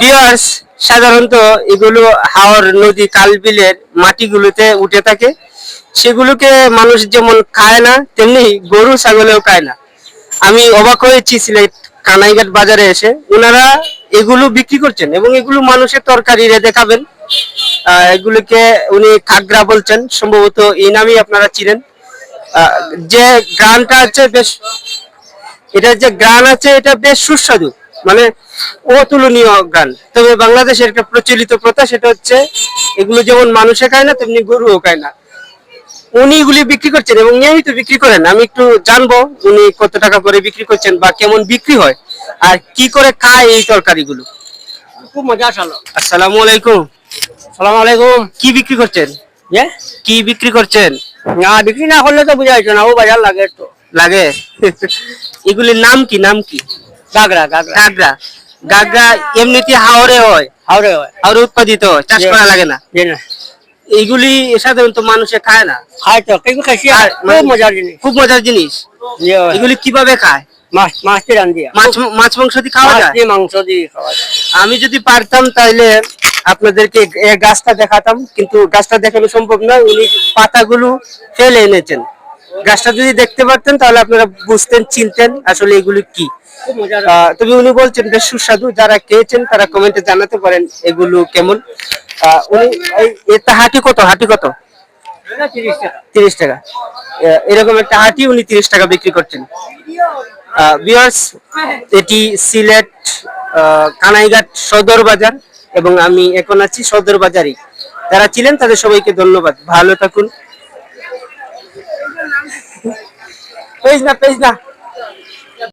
বিয়ার্স সাধারণত এগুলো হাওর নদী, কাল বিলের মাটিগুলোতে উঠে থাকে। সেগুলোকে মানুষ যেমন খায় না, তেমনি গরু, ছাগলেও খায় না। আমি অবাক হয়েছি সিলেট কানাইঘাট বাজারে এসে। ওনারা এগুলো বিক্রি করছেন এবং এগুলো মানুষের তরকারিরে দেখাবেন। এগুলোকে উনি কাগরা বলছেন, সম্ভবত এই নামই আপনারা চিনেন। যে গানটা আছে বেশ, এটা যে গান আছে, এটা বেশ সুস্বাদু। মানে অতুলনীয় গান। তবে বাংলাদেশের একটা প্রচলিত প্রথা সেটা হচ্ছে এগুলো যেমন মানুষে খায় না তেমনি গরুও খায় না। উনি এগুলি বিক্রি করছেন এবং নিয়মিত বিক্রি করেন। আমি একটু জানব উনি কত টাকা করে বিক্রি করছেন বা কেমন বিক্রি হয় আর কি করে খায় এই তরকারিগুলো। খুব মজা আসলো। আসসালামু আলাইকুম। সালাম আলাইকুম। কি বিক্রি করছেন? কি বিক্রি করছেন? না বিক্রি না করলে তো বুঝা যাচ্ছে না ও বাজার লাগে তো লাগে? এগুলির নাম কি? নাম কি? গাগরা গাগরা। গাগরা। গাগরা এমনিতে হাওরে হয়। হাওড়ে হয়। হাওরে উৎপাদিত হয় চাষ করা লাগে না। এইগুলি সাধারণত মানুষে খায় না। খাই তো কিন্তু খাইছি মানে- খুব মজার জিনিস। খুব মজার জিনিস। এগুলি কীভাবে খায়? মাছ মাছ দিয়ে। মাছ মাছ মাংস দিয়ে খাওয়া যায়? মাংস দিয়ে খাওয়া যায়। আমি যদি পারতাম তাহলে আপনাদেরকে গাছটা দেখাতাম কিন্তু গাছটা দেখানো সম্ভব নয়। উনি পাতাগুলো ফেলে এনেছেন। গাছটা যদি দেখতে পারতেন, তাহলে আপনারা বুঝতেন, চিনতেন আসলে এগুলি কি। তবে উনি বলছেন, বেশ সুস্বাদু। যারা খেয়েছেন, তারা কমেন্টে জানাতে পারেন এগুলো কেমন। উনি এটা হাঁটি কত? হাঁটি কত? তিরিশ টাকা। এরকম একটা হাঁটি উনি তিরিশ টাকা বিক্রি করছেন। এটি সিলেট কানাইঘাট সদর বাজার এবং আমি এখন আছি সদর বাজারে যারা ছিলেন, তাদের সবাইকে ধন্যবাদ। ভালো থাকুন। পেজ না পেজ না